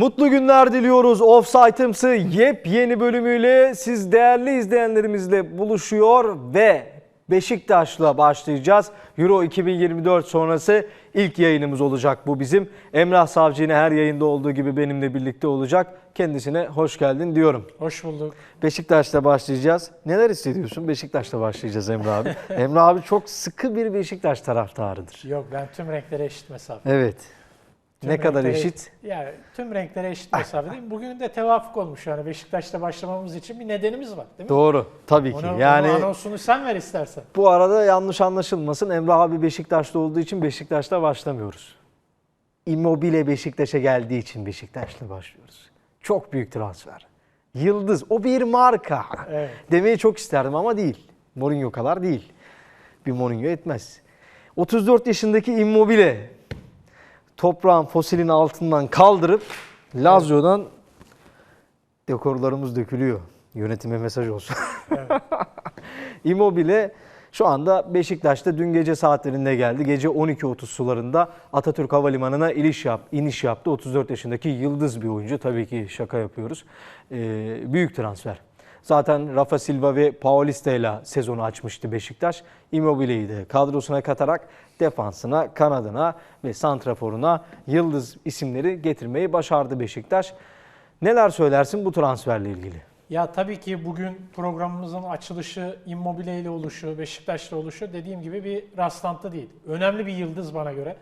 Mutlu günler diliyoruz. Offside'ımsı yepyeni bölümüyle siz değerli izleyenlerimizle buluşuyor ve Beşiktaş'la başlayacağız. Euro 2024 sonrası ilk yayınımız olacak bu bizim. Emrah Savcı yine her yayında olduğu gibi benimle birlikte olacak. Kendisine hoş geldin diyorum. Hoş bulduk. Beşiktaş'ta başlayacağız. Neler hissediyorsun? Beşiktaş'ta başlayacağız Emre abi. Emre abi çok sıkı bir Beşiktaş taraftarıdır. Yok ben tüm renklere eşit mesafe. Evet. Tüm ne kadar eşit? Yani tüm renklere eşit mesafedeyim. Bugün de tevafuk olmuş yani Beşiktaş'ta başlamamız için bir nedenimiz var değil mi? Doğru. Tabii ki. Onu, yani onu anonsunu sen ver istersen. bu arada yanlış anlaşılmasın. Emre abi Beşiktaş'ta olduğu için Beşiktaş'ta başlamıyoruz. Immobile Beşiktaş'a geldiği için Beşiktaş'la başlıyoruz. Çok büyük transfer. Yıldız. O bir marka. Evet. Demeyi çok isterdim ama değil. Mourinho kadar değil. Bir Mourinho etmez. 34 yaşındaki Immobile toprağın fosilin altından kaldırıp Lazio'dan dekorlarımız dökülüyor. Yönetime mesaj olsun. Immobile şu anda Beşiktaş'ta dün gece saatlerinde geldi. Gece 12.30 sularında Atatürk Havalimanı'na iniş, yap, iniş yaptı. 34 yaşındaki yıldız bir oyuncu. Tabii ki şaka yapıyoruz. Ee, büyük transfer. Zaten Rafa Silva ve Paulista ile sezonu açmıştı Beşiktaş. Immobile'yi de kadrosuna katarak defansına, kanadına ve santraforuna yıldız isimleri getirmeyi başardı Beşiktaş. Neler söylersin bu transferle ilgili? Ya tabii ki bugün programımızın açılışı, Immobile ile oluşu, Beşiktaş'la oluşu dediğim gibi bir rastlantı değil. Önemli bir yıldız bana göre.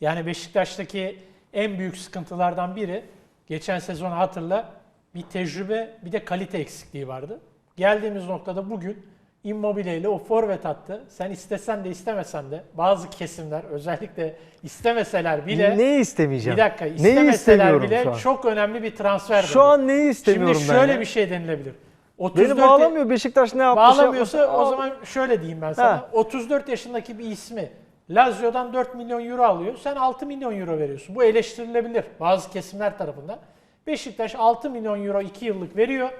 Yani Beşiktaş'taki en büyük sıkıntılardan biri geçen sezon hatırla bir tecrübe bir de kalite eksikliği vardı. Geldiğimiz noktada bugün Immobile ile o forvet attı. Sen istesen de istemesen de bazı kesimler özellikle istemeseler bile Neyi istemeyeceğim? bir dakika Neyi istemeseler istemiyorum bile şu an? çok önemli bir transfer. Şu an neyi istemiyorum Şimdi ben şöyle ya? bir şey denilebilir. 34 Beni bağlamıyor Beşiktaş ne yapmış? Bağlamıyorsa o zaman şöyle diyeyim ben sana. Ha. 34 yaşındaki bir ismi Lazio'dan 4 milyon euro alıyor. Sen 6 milyon euro veriyorsun. Bu eleştirilebilir bazı kesimler tarafından. Beşiktaş 6 milyon euro 2 yıllık veriyor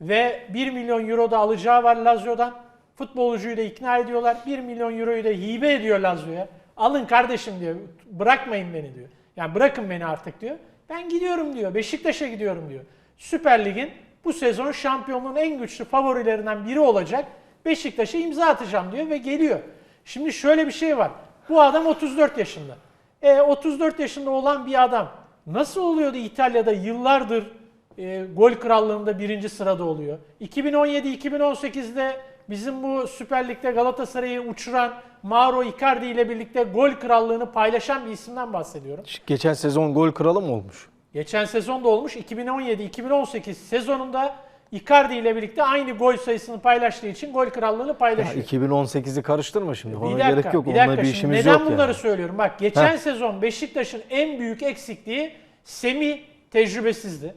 ve 1 milyon euro da alacağı var Lazio'dan. Futbolcuyu da ikna ediyorlar. 1 milyon euroyu da hibe ediyor Lazio'ya. Alın kardeşim diyor. Bırakmayın beni diyor. Yani bırakın beni artık diyor. Ben gidiyorum diyor. Beşiktaş'a gidiyorum diyor. Süper Lig'in bu sezon şampiyonluğun en güçlü favorilerinden biri olacak. Beşiktaş'a imza atacağım diyor ve geliyor. Şimdi şöyle bir şey var. Bu adam 34 yaşında. E, 34 yaşında olan bir adam nasıl oluyor da İtalya'da yıllardır e, gol krallığında birinci sırada oluyor? 2017-2018'de bizim bu Süper Lig'de Galatasaray'ı uçuran Mauro Icardi ile birlikte gol krallığını paylaşan bir isimden bahsediyorum. Geçen sezon gol kralı mı olmuş? Geçen sezon da olmuş. 2017-2018 sezonunda Icardi ile birlikte aynı gol sayısını paylaştığı için gol krallığını paylaşıyor. 2018'i karıştırma şimdi. Bir Ona dakika, gerek yok. bir Onunla dakika. bir Şimdi işimiz neden yok bunları yani. söylüyorum? Bak geçen Heh. sezon Beşiktaş'ın en büyük eksikliği Semih tecrübesizdi.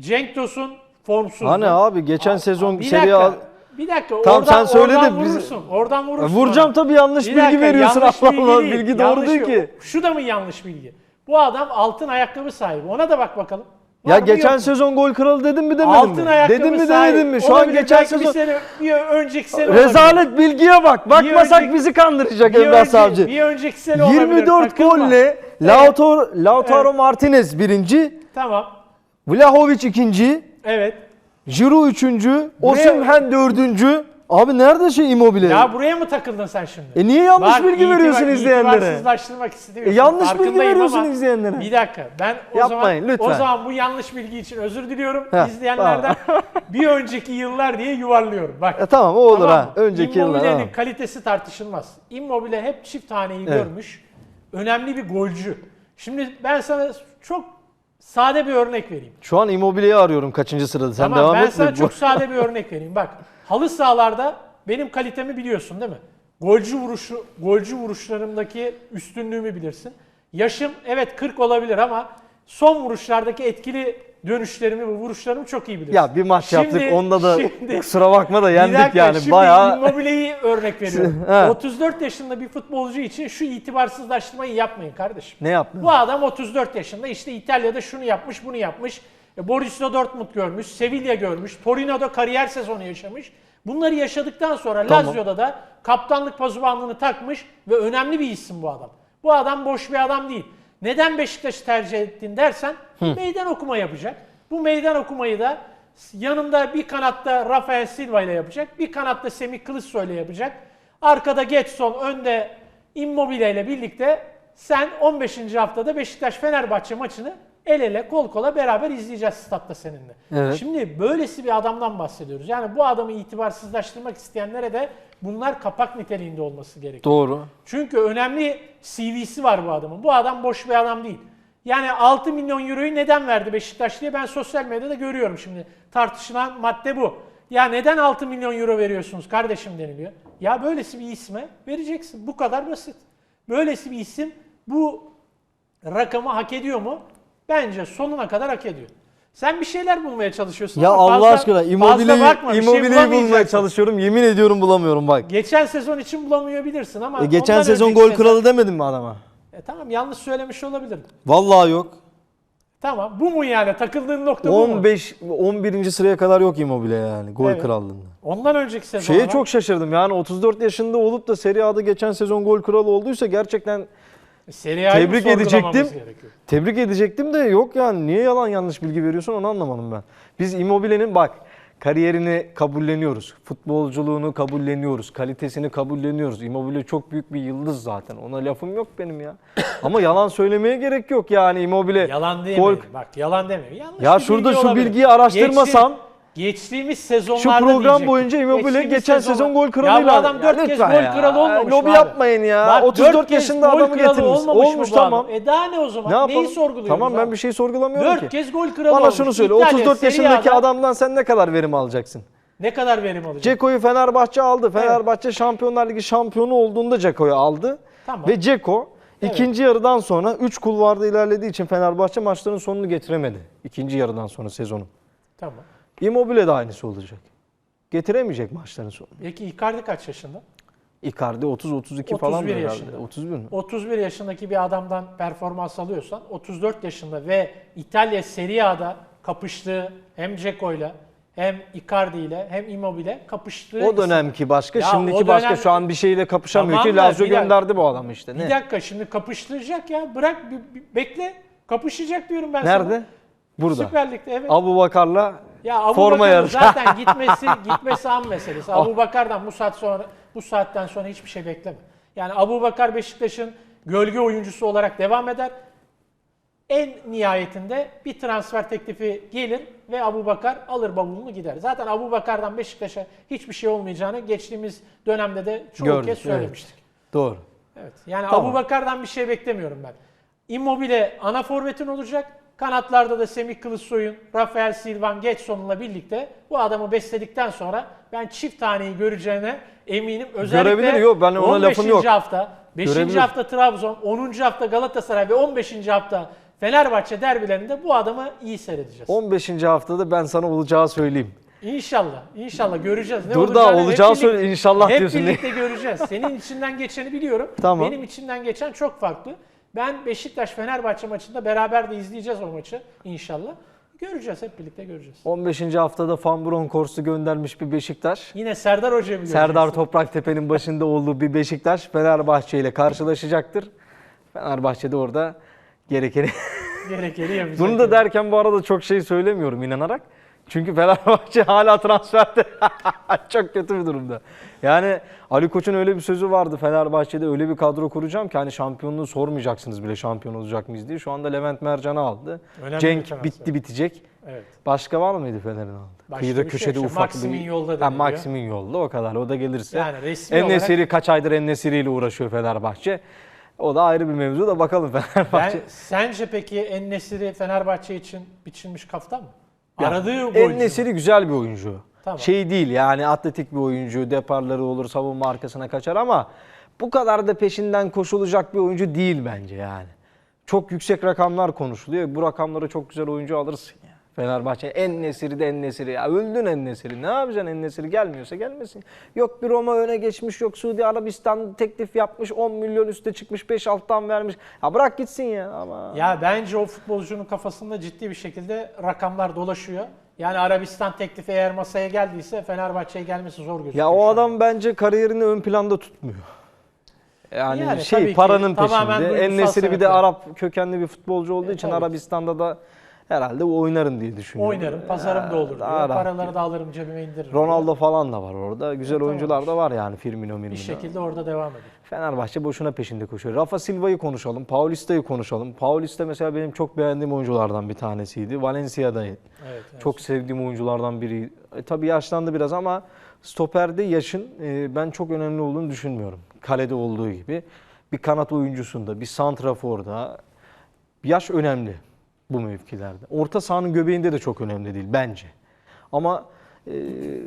Cenk Tosun formsuzdu. Hani abi geçen Aa, sezon bir Seri dakika, A- Bir dakika. Tamam, oradan, sen söyle oradan de biz- vurursun. Oradan vurursun. Vuracağım ona. tabii yanlış Bir bilgi dakika, veriyorsun. yanlış Allah Allah değil, bilgi doğru yanlış değil ki. Şu da mı yanlış bilgi? Bu adam altın ayakkabı sahibi. Ona da bak bakalım. Ya mı, geçen sezon gol kralı dedim mi demedim Altın mi? Dedim mi demedim mi? Şu an geçen sezon Bir, sene, bir önceki sene olabilir. rezalet bilgiye bak. Bakmasak önceki- bizi kandıracak Emrah Savcı. bir önceki sene olabilir. 24 takılma. golle Lautaro, Lautaro Martinez birinci, Tamam. Vlahovic ikinci, Evet. Giroud üçüncü, Osimhen dördüncü. Abi nerede şey Immobile? Ya buraya mı takıldın sen şimdi? E niye yanlış Bak, bilgi itibar- veriyorsun izleyenlere? İtibarsızlaştırmak. E yanlış bilgi Farkındayım veriyorsun ama izleyenlere. Bir dakika. Ben o Yapmayın, zaman lütfen. o zaman bu yanlış bilgi için özür diliyorum Heh, izleyenlerden. bir önceki yıllar diye yuvarlıyorum. Bak. E tamam o olur ha. mı? Önceki yıllar. Immobile'nin tamam. kalitesi tartışılmaz. Immobile hep çift taneyi Evet. görmüş. Önemli bir golcü. Şimdi ben sana çok sade bir örnek vereyim. Şu an Immobile'yi arıyorum kaçıncı sırada. Sen tamam devam ben et. de sana bu- çok sade bir örnek vereyim. Bak halı sahalarda benim kalitemi biliyorsun değil mi? Golcü vuruşu, golcü vuruşlarımdaki üstünlüğümü bilirsin. Yaşım evet 40 olabilir ama son vuruşlardaki etkili dönüşlerimi ve vuruşlarımı çok iyi bilirsin. Ya bir maç Şimdi- yaptık onda da şimdi- kusura bakma da yendik dakika, yani şimdi bayağı. Immobile'yi örnek veriyorum. He. 34 yaşında bir futbolcu için şu itibarsızlaştırmayı yapmayın kardeşim. Ne yaptın? Bu adam 34 yaşında işte İtalya'da şunu yapmış bunu yapmış. E, Borussia Dortmund görmüş, Sevilla görmüş, Torino'da kariyer sezonu yaşamış. Bunları yaşadıktan sonra Tamam. Lazio'da da kaptanlık pazuvanlığını takmış ve önemli bir isim bu adam. Bu adam boş bir adam değil. Neden Beşiktaş'ı tercih ettin dersen meydan okuma yapacak. Bu meydan okumayı da yanında bir kanatta Rafael Silva ile yapacak. Bir kanatta Semih Kılıçsoy ile yapacak. Arkada Getson, önde Immobile ile birlikte sen 15. haftada Beşiktaş-Fenerbahçe maçını el ele kol kola beraber izleyeceğiz statta seninle. Evet. Şimdi böylesi bir adamdan bahsediyoruz. Yani bu adamı itibarsızlaştırmak isteyenlere de bunlar kapak niteliğinde olması gerekiyor. Doğru. Çünkü önemli CV'si var bu adamın. Bu adam boş bir adam değil. Yani 6 milyon euroyu neden verdi Beşiktaş diye ben sosyal medyada görüyorum şimdi. Tartışılan madde bu. Ya neden 6 milyon euro veriyorsunuz kardeşim deniliyor. Ya böylesi bir isme vereceksin. Bu kadar basit. Böylesi bir isim bu rakamı hak ediyor mu? Bence sonuna kadar hak ediyor. Sen bir şeyler bulmaya çalışıyorsun Ya ama Allah fazla- aşkına immobileyi, bakma, şey immobileyi bulmaya bulamayacaksın. çalışıyorum. Yemin ediyorum bulamıyorum bak. Geçen sezon için bulamayabilirsin ama E, geçen sezon gol sezon- kralı demedim mi adama? E tamam yanlış söylemiş olabilirim. Vallahi yok. Tamam bu mu yani takıldığın nokta bu mu? 15 11. sıraya kadar yok immobile yani gol Evet. krallığında. Ondan önceki sezon. Şeye çok şaşırdım yani 34 yaşında olup da Serie A'da geçen sezon gol kralı olduysa gerçekten Mı tebrik edecektim. gerekiyor? tebrik edecektim de yok yani niye yalan yanlış bilgi veriyorsun onu anlamadım ben. Biz Immobile'nin bak kariyerini kabulleniyoruz. Futbolculuğunu kabulleniyoruz. Kalitesini kabulleniyoruz. Immobile çok büyük bir yıldız zaten. Ona lafım yok benim ya. Ama yalan söylemeye gerek yok yani Immobile. Yalan Gol- demeyin. Bak yalan demeyin. Yanlış Ya şurada şu olabilir. bilgiyi araştırmasam- Geçti- geçtiğimiz sezonlarda Şu program diyecektim. boyunca Immobile Geçtiğimiz geçen sezonlar- sezon gol Ya bu kralıyla. adam 4 kez gol ya. kralı olmamış Lobi abi? yapmayın ya. Bak, 34 dört kez yaşında adamı getirmiş. olmamış mı Olmuş bu adam? tamam. E daha ne o zaman? Ne yapalım? Neyi sorguluyoruz Tamam ben abi? bir şey sorgulamıyorum 4 ki. kez gol kralı Bana olmuş. şunu söyle. İtalya, 34 Serie yaşındaki A'da adamdan sen ne kadar verim alacaksın? Ne kadar verim alacak? Ceko'yu Fenerbahçe aldı. Fenerbahçe Şampiyonlar Ligi şampiyonu olduğunda Ceko'yu aldı. Tamam. Ve Ceko Evet. ikinci yarıdan sonra 3 kulvarda ilerlediği için Fenerbahçe maçların sonunu getiremedi. İkinci yarıdan sonra sezonu. Tamam. Immobile de aynısı olacak. Getiremeyecek maçların sonunu. Peki Icardi kaç yaşında? Icardi 30-32 falan 31 herhalde. yaşında. 31 mi? 31 yaşındaki bir adamdan performans alıyorsan 34 yaşında ve İtalya Serie A'da kapıştığı hem Ceko'yla hem Icardi ile hem Immobile kapıştığı O dönemki başka, Ya şimdiki o başka. dönem- Şu an bir şeyle kapışamıyor Tamam ki da Lazio bir dakika- gönderdi bu adamı işte. Bir Ne? dakika şimdi kapıştıracak ya. Bırak bir, bir- bekle. Kapışacak diyorum ben sana. Nerede? Burada. Süper Lig'de evet. Abu Bakar'la Ya Abu forma Bakar'ın yarışı. zaten gitmesi gitmesi an meselesi. Abu Bakar'dan bu saat sonra bu saatten sonra hiçbir şey bekleme. Yani Abu Bakar Beşiktaş'ın gölge oyuncusu olarak devam eder. En nihayetinde bir transfer teklifi gelir ve Abu Bakar alır bavulunu gider. Zaten Abu Bakar'dan Beşiktaş'a hiçbir şey olmayacağını geçtiğimiz dönemde de çoğu Gördük, kez evet. söylemiştik. Doğru. Evet. Yani Tamam. Abu Bakar'dan bir şey beklemiyorum ben. Immobile ana forvetin olacak. Kanatlarda da Semih Kılıçsoy'un, Rafael Silvan, Getson'la birlikte bu adamı besledikten sonra ben çift taneyi göreceğine eminim. Özellikle Görebilir, yok, ben ona 15. lafım yok. hafta, 5. Görebilir. hafta Trabzon, 10. hafta Galatasaray ve 15. hafta Fenerbahçe derbilerinde bu adamı iyi seyredeceğiz. 15. haftada ben sana olacağı söyleyeyim. İnşallah, inşallah göreceğiz. Ne Dur da hep olacağı söyle inşallah hep diyorsun. birlikte göreceğiz. Senin içinden geçeni biliyorum. Tamam. Benim içimden geçen çok farklı. Ben Beşiktaş Fenerbahçe maçında beraber de izleyeceğiz o maçı inşallah. Göreceğiz hep birlikte göreceğiz. 15. haftada Van Bronckhorst'u göndermiş bir Beşiktaş. Yine Serdar Hoca'yı mı? Serdar Topraktepe'nin başında olduğu bir Beşiktaş Fenerbahçe ile karşılaşacaktır. Fenerbahçe de orada gerekeni. Gerekeni yapacak. Bunu da derken bu arada çok şey söylemiyorum inanarak. Çünkü Fenerbahçe hala transferde çok kötü bir durumda. Yani Ali Koç'un öyle bir sözü vardı Fenerbahçe'de öyle bir kadro kuracağım ki hani şampiyonluğu sormayacaksınız bile şampiyon olacak mıyız diye. Şu anda Levent Mercan'ı aldı. Önemli Cenk bitti bitecek. Evet. Başka var mıydı Fener'in aldı? Başka Kıyıda şey köşede yok. ufak Maximin bir... yolda deniliyor. Maximin yolda o kadar. O da gelirse. Yani resmi olarak En-Nesyri kaç aydır En-Nesyri ile uğraşıyor Fenerbahçe. O da ayrı bir mevzu da bakalım Fenerbahçe. ben, sence peki En-Nesyri Fenerbahçe için biçilmiş kaftan mı? Aradığı golcü. mü? En-Nesyri güzel bir oyuncu. Tamam. Şey değil yani atletik bir oyuncu. Deparları olur, savunma arkasına kaçar ama bu kadar da peşinden koşulacak bir oyuncu değil bence yani. Çok yüksek rakamlar konuşuluyor. Bu rakamları çok güzel oyuncu alırsın ya. Fenerbahçe en nesiri de en nesiri. Ya öldün en nesiri. Ne yapacaksın en nesiri? Gelmiyorsa gelmesin. Yok bir Roma öne geçmiş. Yok Suudi Arabistan teklif yapmış. 10 milyon üste çıkmış. 5 alttan vermiş. Ya bırak gitsin ya. Ama Ya bence o futbolcunun kafasında ciddi bir şekilde rakamlar dolaşıyor. Yani Arabistan teklifi eğer masaya geldiyse Fenerbahçe'ye gelmesi zor gözüküyor. Ya o şu an. adam bence kariyerini ön planda tutmuyor. Yani, Yani şey ki paranın tamamen peşinde. En Nesiri bir de. Arap kökenli bir futbolcu olduğu E, için tabii ki. Arabistan'da da herhalde oynarım diye düşünüyorum. Oynarım, pazarım da olur diyor. Daha rahat. Paraları da alırım cebime indiririm. Ronaldo falan da var orada. Güzel tamam oyuncular da var yani Firmino, diyor. Firmino. bir şekilde orada devam eder. Fenerbahçe boşuna peşinde koşuyor. Rafa Silva'yı konuşalım. Paulista'yı konuşalım. Paulista mesela benim çok beğendiğim oyunculardan bir tanesiydi. Valencia'da Evet, evet. çok sevdiğim oyunculardan biri. E, tabii yaşlandı biraz ama stoperde yaşın e, ben çok önemli olduğunu düşünmüyorum. Kalede olduğu gibi. Bir kanat oyuncusunda, bir santraforda yaş önemli bu mevkilerde. Orta sahanın göbeğinde de çok önemli değil bence. Ama e,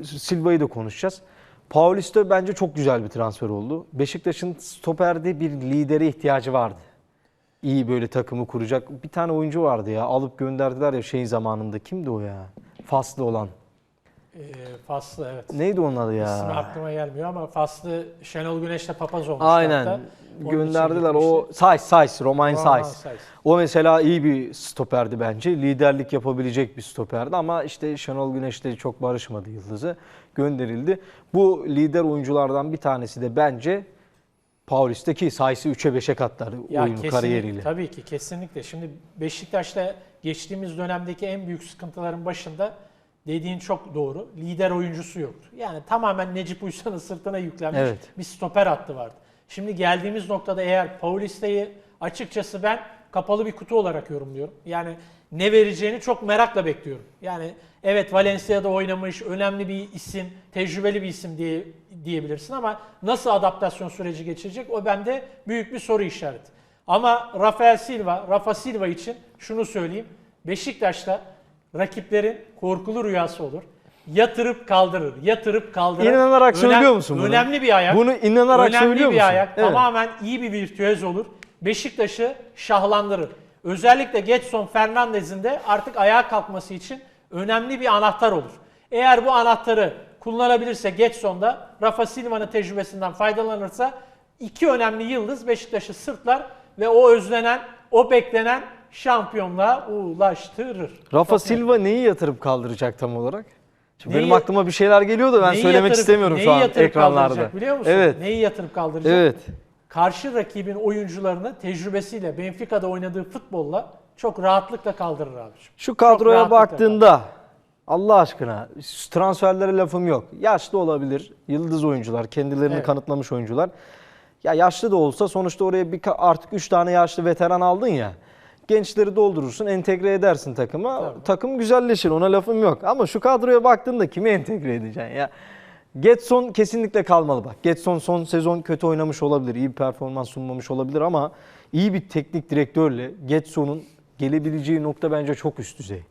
Silva'yı da konuşacağız. Paulista bence çok güzel bir transfer oldu. Beşiktaş'ın stoperde bir lidere ihtiyacı vardı. İyi böyle takımı kuracak. Bir tane oyuncu vardı ya alıp gönderdiler ya şeyin zamanında. Kimdi o ya? Faslı olan. Ee, Faslı evet. Neydi onun adı İsmi ya? aklıma gelmiyor ama Faslı Şenol Güneş'le papaz olmuş. Aynen. Gönderdiler o Sais Sais, Romain Sais. O mesela iyi bir stoperdi bence. Liderlik yapabilecek bir stoperdi ama işte Şenol Güneş'te çok barışmadı yıldızı. Gönderildi. Bu lider oyunculardan bir tanesi de bence Paulista'ki Sais'i 3'e 5'e katlar Ya oyun kariyeriyle. Tabii ki kesinlikle. Şimdi Beşiktaş'ta geçtiğimiz dönemdeki en büyük sıkıntıların başında dediğin çok doğru. Lider oyuncusu yoktu. Yani tamamen Necip Uysal'ın sırtına yüklenmiş Evet. bir stoper hattı vardı. Şimdi geldiğimiz noktada eğer Paulista'yı açıkçası ben kapalı bir kutu olarak yorumluyorum. Yani ne vereceğini çok merakla bekliyorum. Yani evet Valencia'da oynamış, önemli bir isim, tecrübeli bir isim diye diyebilirsin ama nasıl adaptasyon süreci geçirecek o bende büyük bir soru işareti. Ama Rafael Silva, Rafa Silva için şunu söyleyeyim. Beşiktaş'ta rakiplerin korkulu rüyası olur. Yatırıp kaldırır, yatırıp kaldırır. İnanarak Önem- söylüyor musun bunu? Önemli bir ayak. Bunu inanarak önemli söylüyor bir musun? ayak. Evet. Tamamen iyi bir virtüöz olur. Beşiktaş'ı şahlandırır. Özellikle Getson Fernandez'in de artık ayağa kalkması için önemli bir anahtar olur. Eğer bu anahtarı kullanabilirse Getson da Rafa Silva'nın tecrübesinden faydalanırsa iki önemli yıldız Beşiktaş'ı sırtlar ve o özlenen, o beklenen şampiyonluğa ulaştırır. Rafa Çok. Silva neyi yatırıp kaldıracak tam olarak? Şimdi Neyi- benim aklıma bir şeyler geliyor da ben söylemek yatırıp- istemiyorum şu an yatırıp ekranlarda. biliyor musun? Evet. Neyi yatırıp kaldıracak? Evet. karşı rakibin oyuncularını tecrübesiyle Benfica'da oynadığı futbolla çok rahatlıkla kaldırır abiciğim. Şu kadroya baktığında Allah aşkına transferlere lafım yok. Yaşlı olabilir. Yıldız oyuncular, kendilerini Evet. kanıtlamış oyuncular. Ya yaşlı da olsa sonuçta oraya bir artık 3 tane yaşlı veteran aldın ya. Gençleri doldurursun, entegre edersin takıma. Tabii. Takım güzelleşir. Ona lafım yok. Ama şu kadroya baktığında kimi entegre edeceksin ya? Getson kesinlikle kalmalı bak. Getson son sezon kötü oynamış olabilir, iyi bir performans sunmamış olabilir ama iyi bir teknik direktörle Getson'un gelebileceği nokta bence çok üst düzey.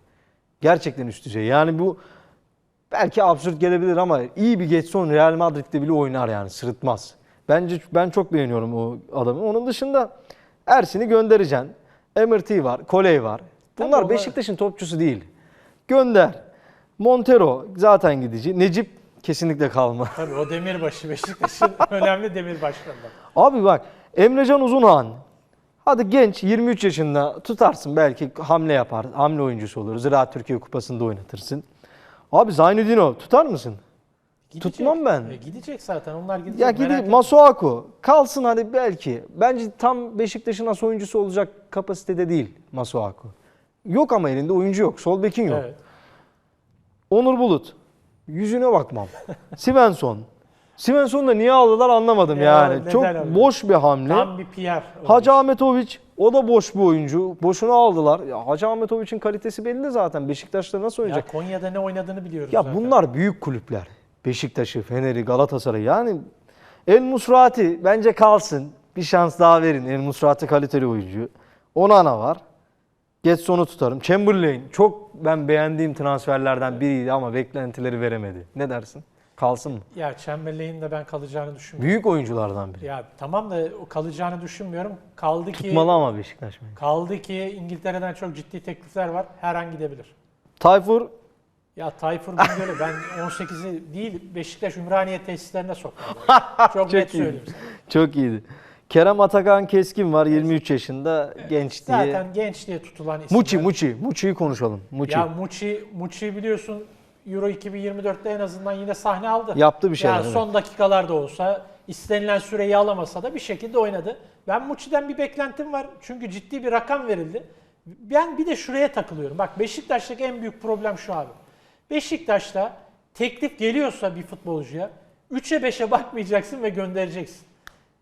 Gerçekten üst düzey. Yani bu belki absürt gelebilir ama iyi bir Getson Real Madrid'de bile oynar yani sırıtmaz. Bence ben çok beğeniyorum o adamı. Onun dışında Ersin'i göndereceksin. Emerty var, Koley var. Tabii Bunlar onlar- Beşiktaş'ın topçusu değil. Gönder. Montero zaten gidici. Necip kesinlikle kalma. Tabii o demirbaşı Beşiktaş'ın önemli demirbaşlarından. Abi bak Emrecan Uzunhan. Hadi genç 23 yaşında tutarsın belki hamle yapar. Hamle oyuncusu olur. Ziraat Türkiye Kupası'nda oynatırsın. Abi Zaynudinov tutar mısın? Gidecek. Tutmam ben. E, gidecek zaten onlar gidecek. Ya merak gidi etme. Masuaku kalsın hadi belki. Bence tam Beşiktaş'ın as oyuncusu olacak kapasitede değil Masuaku. Yok ama elinde oyuncu yok. Sol bekin yok. Evet. Onur Bulut. Yüzüne bakmam. Svensson. Svensson da niye aldılar anlamadım Ya, yani. Çok abi? boş bir hamle. Tam bir PR. Hacı Ahmetoviç o da boş bir oyuncu. Boşuna aldılar. Ya Hacı Ahmetoviç'in kalitesi belli zaten. Beşiktaş'ta nasıl Ya oynayacak? Konya'da ne oynadığını biliyoruz Ya, zaten. bunlar büyük kulüpler. Beşiktaş'ı, Fener'i, Galatasaray'ı. Yani El Musrati bence kalsın. Bir şans daha verin. El Musrati kaliteli oyuncu. Onana var. Getson'u tutarım. Chamberlain çok ben beğendiğim transferlerden biriydi ama beklentileri veremedi. Ne dersin? Kalsın mı? Ya Chamberlain'in de ben kalacağını düşünmüyorum. Büyük oyunculardan biri. Ya tamam da kalacağını düşünmüyorum. Kaldı ki Tutmalı ama Beşiktaş kaldı ki İngiltere'den çok ciddi teklifler var. Her an gidebilir. Tayfur Ya Tayfur Bingöl'ü ben 18'i değil Beşiktaş Ümraniye tesislerine soktum. Çok, net iyi. söyleyeyim sana. Çok iyiydi. Kerem Atakan Keskin var 23 yaşında genç diye. Zaten genç diye tutulan isim. Muçi Muçi. Muçi'yi konuşalım. Muçi. Ya Muçi, Muçi biliyorsun Euro 2024'te en azından yine sahne aldı. Yaptı bir şeyler, Ya evet. son dakikalarda olsa istenilen süreyi alamasa da bir şekilde oynadı. Ben Muçi'den bir beklentim var. Çünkü ciddi bir rakam verildi. Ben bir de şuraya takılıyorum. Bak Beşiktaş'taki en büyük problem şu abi. Beşiktaş'ta teklif geliyorsa bir futbolcuya 3'e 5'e bakmayacaksın ve göndereceksin.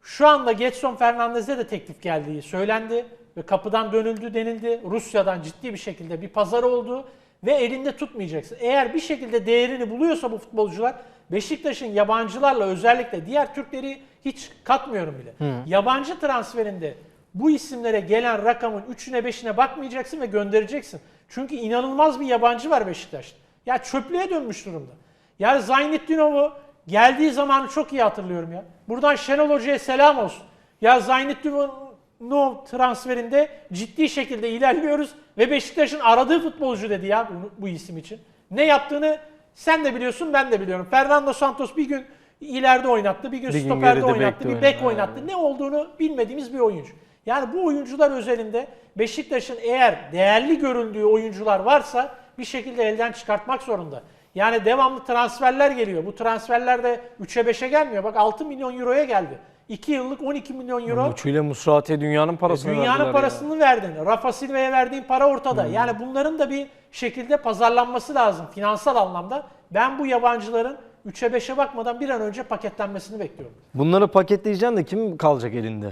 Şu anda Getson Fernandez'e de teklif geldiği söylendi ve kapıdan dönüldü denildi. Rusya'dan ciddi bir şekilde bir pazar oldu ve elinde tutmayacaksın. Eğer bir şekilde değerini buluyorsa bu futbolcular Beşiktaş'ın yabancılarla özellikle diğer Türkleri hiç katmıyorum bile. Yabancı transferinde bu isimlere gelen rakamın 3'üne 5'ine bakmayacaksın ve göndereceksin. Çünkü inanılmaz bir yabancı var Beşiktaş'ta. Ya çöplüğe dönmüş durumda. Yani Zaynetdinov'u geldiği zamanı çok iyi hatırlıyorum ya. Buradan Şenol Hoca'ya selam olsun. Ya Zaynetdinov transferinde ciddi şekilde ilerliyoruz ve Beşiktaş'ın aradığı futbolcu dedi ya bu, bu isim için. Ne yaptığını sen de biliyorsun ben de biliyorum. Fernando Santos bir gün ileride oynattı, bir gün Bir stoperde oynattı, bir bek oynattı. Ne olduğunu bilmediğimiz bir oyuncu. Yani bu oyuncular özelinde Beşiktaş'ın eğer değerli görüldüğü oyuncular varsa bir şekilde elden çıkartmak zorunda. Yani devamlı transferler geliyor. Bu transferler de 3'e 5'e gelmiyor. Bak 6 milyon euroya geldi. 2 yıllık 12 milyon euro. Muçi ile Musrati dünyanın parasını verdiler Dünyanın ya. parasını verdin. Rafa Silva'ya verdiğin para ortada. Yani bunların da bir şekilde pazarlanması lazım finansal anlamda. Ben bu yabancıların 3'e 5'e bakmadan bir an önce paketlenmesini bekliyorum. Bunları paketleyeceksin de kim kalacak elinde?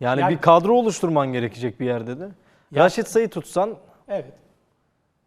Yani Yani- bir kadro oluşturman gerekecek bir yerde de. Raşit Say'ı tutsan Evet.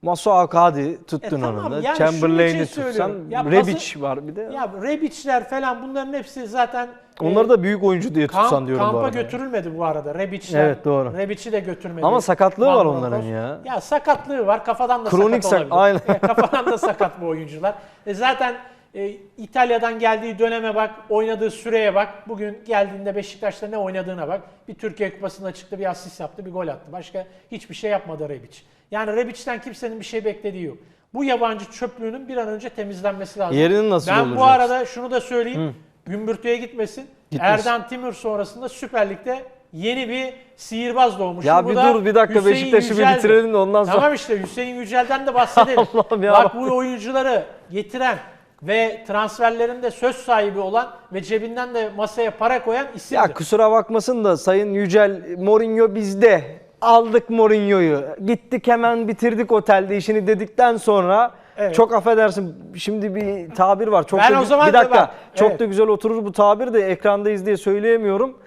Masuak hadi tuttun E tamam, onu da. yani Chamberlain'i tutsan. Ya Rebic var bir de. Ya Rebic'ler falan bunların hepsi zaten Onları e, da büyük oyuncu diye tutsan kamp- diyorum bu kampa arada. götürülmedi bu arada. Rebic'ler. Evet, doğru. Rebic'i de götürmedi. Ama sakatlığı var onların ya. Ya sakatlığı var. Kafadan da Kronik sakat sak- olabilir. aynen. Kafadan da sakat bu oyuncular. E, zaten e, İtalya'dan geldiği döneme bak, oynadığı süreye bak. Bugün geldiğinde Beşiktaş'ta ne oynadığına bak. Bir Türkiye Kupası'nda çıktı, bir asist yaptı, bir gol attı. Başka hiçbir şey yapmadı Rebic. Yani Rebic'ten kimsenin bir şey beklediği yok. Bu yabancı çöplüğünün bir an önce temizlenmesi lazım. Yerini nasıl Ben bu dolduracaksın? arada şunu da söyleyeyim. Gümbürtüye gitmesin. Gitmesin. Erden Timur sonrasında Süper Lig'de yeni bir sihirbaz doğmuş. Ya Bu bir dur, bir dakika, Beşiktaş'ı bir bitirelim de ondan sonra- Tamam işte Hüseyin Yücel'den de bahsedelim. Allah'ım ya Bak bu oyuncuları getiren ve transferlerinde söz sahibi olan ve cebinden de masaya para koyan isimdir. Ya kusura bakmasın da Sayın Yücel Mourinho bizde. Aldık Mourinho'yu. Gittik hemen bitirdik otelde işini dedikten sonra Evet. çok affedersin şimdi bir tabir var. Çok Ben da, o zaman bir da dakika. bak, çok evet. da güzel oturur bu tabir de ekrandayız diye söyleyemiyorum.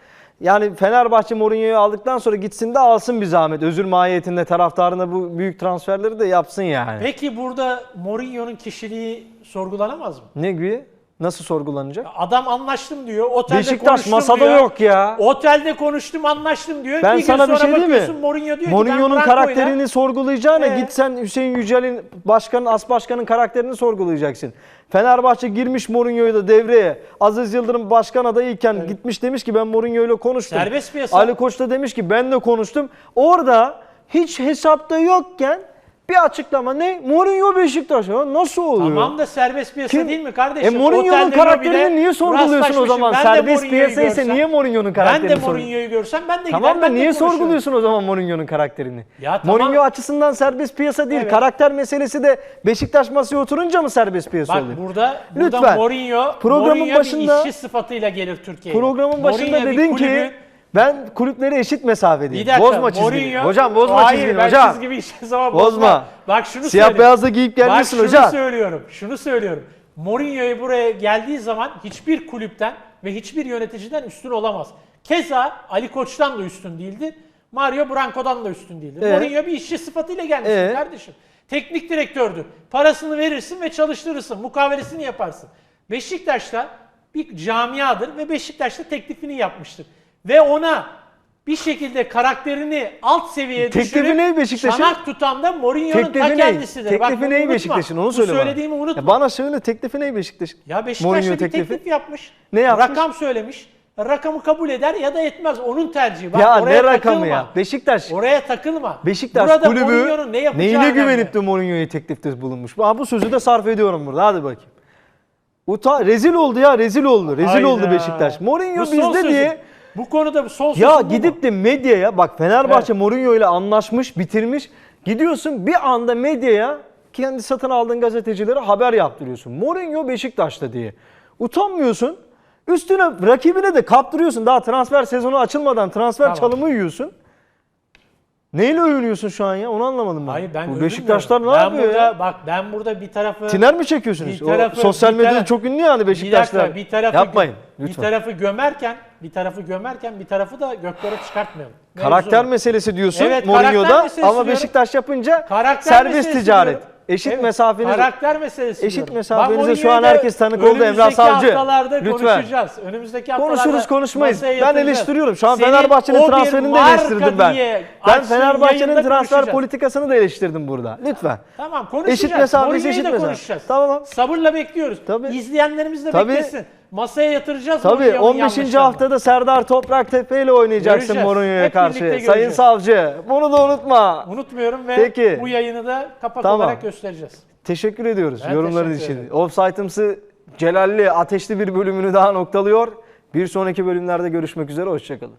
Yani Fenerbahçe Mourinho'yu aldıktan sonra gitsin de alsın bir zahmet. Özür mahiyetinde taraftarına bu büyük transferleri de yapsın yani. Peki burada Mourinho'nun kişiliği sorgulanamaz mı? Ne gibi? Nasıl sorgulanacak? Adam anlaştım diyor. Otelde Beşiktaş konuştum masada diyor. yok ya. Otelde konuştum anlaştım diyor. Ben bir gün sana bir sonra şey diyeyim bakıyorsun mi? Mourinho diyor ki Mourinho'nun karakterini sorgulayacağına Ee? git sen Hüseyin Yücel'in başkanın, as başkanın karakterini sorgulayacaksın. Fenerbahçe girmiş Mourinho'yu da devreye. Aziz Yıldırım başkan adayıyken gitmiş demiş ki ben Mourinho'yla konuştum. Serbest piyasa. Ali Koç da demiş ki ben de konuştum. Orada hiç hesapta yokken bir açıklama ne? Mourinho Beşiktaş. Ya nasıl oluyor? Tamam da serbest piyasa Kim? değil mi kardeşim? E Mourinho'nun karakterini niye sorguluyorsun o zaman? Ben de Serbest piyasa ise niye Mourinho'nun Ben karakterini de soruyorsun? Mourinho'yu görsem ben de Tamam da ben de niye sorguluyorsun o zaman Mourinho'nun karakterini? Ya tamam. Mourinho açısından serbest piyasa değil. Evet. Karakter meselesi de Beşiktaş masaya oturunca mı serbest piyasa Bak oluyor? burada, burada Lütfen. Mourinho, Programın Mourinho başında- bir işçi sıfatıyla gelir Türkiye'ye. Programın başında Mourinho bir dedin kulübün- ki ben kulüpleri eşit mesafedeyim. bir dakika, Bozma çizgini. Mourinho, Hocam bozma Hayır, çizgini ben hocam. çizgimi hiçbir zaman Bozma. bozmam. Bak şunu Siyah söyleyeyim. beyazla giyip gelmişsin Bak hocam. şunu söylüyorum. Şunu söylüyorum. Mourinho'yu buraya geldiği zaman hiçbir kulüpten ve hiçbir yöneticiden üstün olamaz. Keza Ali Koç'tan da üstün değildi. Mario Branco'dan da üstün değildi. Evet. Mourinho bir işçi sıfatıyla gelmişsin Evet. kardeşim. Teknik direktördür. Parasını verirsin ve çalıştırırsın. Mukavelesini yaparsın. Beşiktaş'ta bir camiadır ve Beşiktaş'ta teklifini yapmıştır. Ve ona bir şekilde karakterini alt seviyeye Teklifi düşürüp ne Beşiktaş'ın? çanak tutan da Mourinho'nun ta Teklifi ne? kendisidir. Bak Teklifi bunu ne unutma. Beşiktaş'ın onu Bu söyle bana. söylediğimi unutma. Ya bana söyle teklifi ne Beşiktaş'ın? Ya Beşiktaş'ta Mourinho bir teklifi. teklif yapmış. Ne yapmış? Rakam söylemiş. Rakamı kabul eder ya da etmez. Onun tercihi. Bak, ya oraya ne rakamı takılma. ya? Beşiktaş Oraya takılma. Beşiktaş Burada kulübü ne yapacağı neyine önemli. güvenip de Mourinho'ya teklifte bulunmuş? Ha, bu sözü de sarf ediyorum burada. Hadi bakayım. Uta rezil oldu ya rezil oldu. Rezil Hayda. oldu Beşiktaş. Mourinho Bu son bizde diye Bu konuda son ya gidip de medyaya bak Fenerbahçe Evet. Mourinho ile anlaşmış, bitirmiş. Gidiyorsun bir anda medyaya kendi satın aldığın gazetecilere haber yaptırıyorsun. Mourinho Beşiktaş'ta diye. Utanmıyorsun. Üstüne rakibine de kaptırıyorsun. Daha transfer sezonu açılmadan transfer Tamam. çalımı yiyorsun. Neyle övünüyorsun şu an ya? Onu anlamadım ben. Hayır ben Bu. Beşiktaşlar ne ben yapıyor burada, ya? Bak ben burada bir tarafı... Tiner mi çekiyorsunuz? Bir O tarafı- sosyal bir medyada taraf- çok ünlü yani bir Beşiktaşlar. dakika bir tarafı Yapmayın bir lütfen. tarafı gömerken bir tarafı gömerken bir tarafı da göklere çıkartmayalım. Karakter meselesi diyorsun Evet, Mourinho'da ama diyorum. Beşiktaş yapınca Karakter serbest ticaret. diyorum. Eşit Evet, mesafeniz Karakter meselesi Eşit diyorum. mesafenize şu an herkes tanık oldu, Emrah önümüzdeki Savcı. haftalarda Lütfen. konuşacağız. Önümüzdeki haftalarda Konuşuruz konuşmayız. Ben eleştiriyorum. Şu an Fenerbahçe'nin transferini de eleştirdim ben. Ben Fenerbahçe'nin transfer politikasını da eleştirdim burada. Lütfen. Tamam konuşacağız. Eşit Mourinho'yu eşit mesafe. Tamam. Sabırla bekliyoruz. Tabii. İzleyenlerimiz de Tabii. beklesin. Masaya yatıracağız Tabii Mourinho'nun 15. yanlışlarını. haftada Serdar Toprak Tepe ile oynayacaksın Göreceğiz. Mourinho'ya Hep karşı. Sayın göreceğiz. savcı bunu da unutma. Unutmuyorum ve Peki. bu yayını da kapak Tamam. olarak göstereceğiz. Teşekkür ediyoruz Ben yorumların teşekkür için. ederim. Offside'ımsı celalli, ateşli bir bölümünü daha noktalıyor. Bir sonraki bölümlerde görüşmek üzere, hoşçakalın.